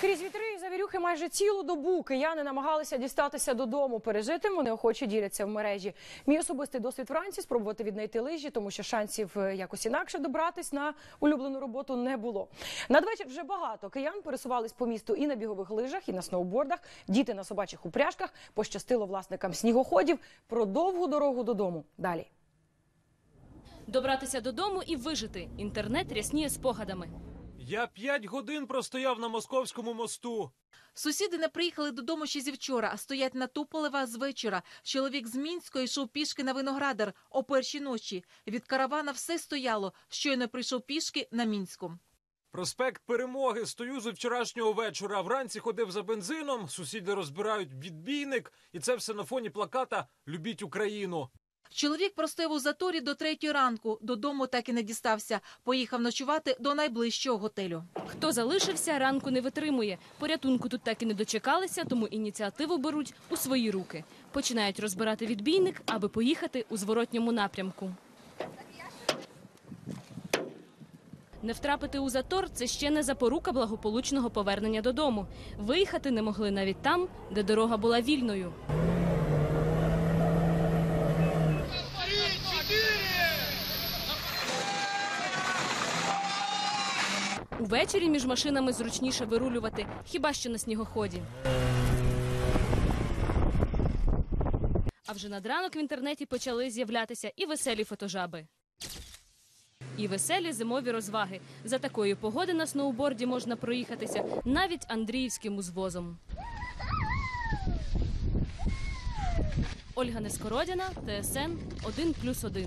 Крізь вітри і завірюхи майже цілу добу кияни намагалися дістатися додому. Пережитим вони охоче діляться в мережі. Мій особистий досвід вранці спробувати віднайти лижі, тому що шансів е, якось інакше добратись на улюблену роботу не було. Надвечір вже багато киян пересувались по місту і на бігових лижах, і на сноубордах. Діти на собачих упряжках. Пощастило власникам снігоходів про довгу дорогу додому. Далі. Добратися додому і вижити. Інтернет рясніє спогадами. Я п'ять годин простояв на московському мосту. Сусіди не приїхали додому ще зі вчора, а стоять на Туполева з вечора. Чоловік з Мінська йшов пішки на виноградар о першій ночі. Від каравана все стояло. Щойно прийшов пішки на Мінську. Проспект Перемоги. Стою з вчорашнього вечора. Вранці ходив за бензином. Сусіди розбирають відбійник, і це все на фоні плаката Любіть Україну. Чоловік простояв у заторі до третьої ранку. Додому так і не дістався. Поїхав ночувати до найближчого готелю. Хто залишився, ранку не витримує. Порятунку тут так і не дочекалися, тому ініціативу беруть у свої руки. Починають розбирати відбійник, аби поїхати у зворотньому напрямку. Не втрапити у затор це ще не запорука благополучного повернення додому. Виїхати не могли навіть там, де дорога була вільною. Увечері між машинами зручніше вирулювати, хіба що на снігоході. А вже над ранок в інтернеті почали з'являтися і веселі фотожаби. І веселі зимові розваги. За такої погоди на сноуборді можна проїхатися навіть Андріївським узвозом. Ольга Нескородіна, ТСН 1+,1.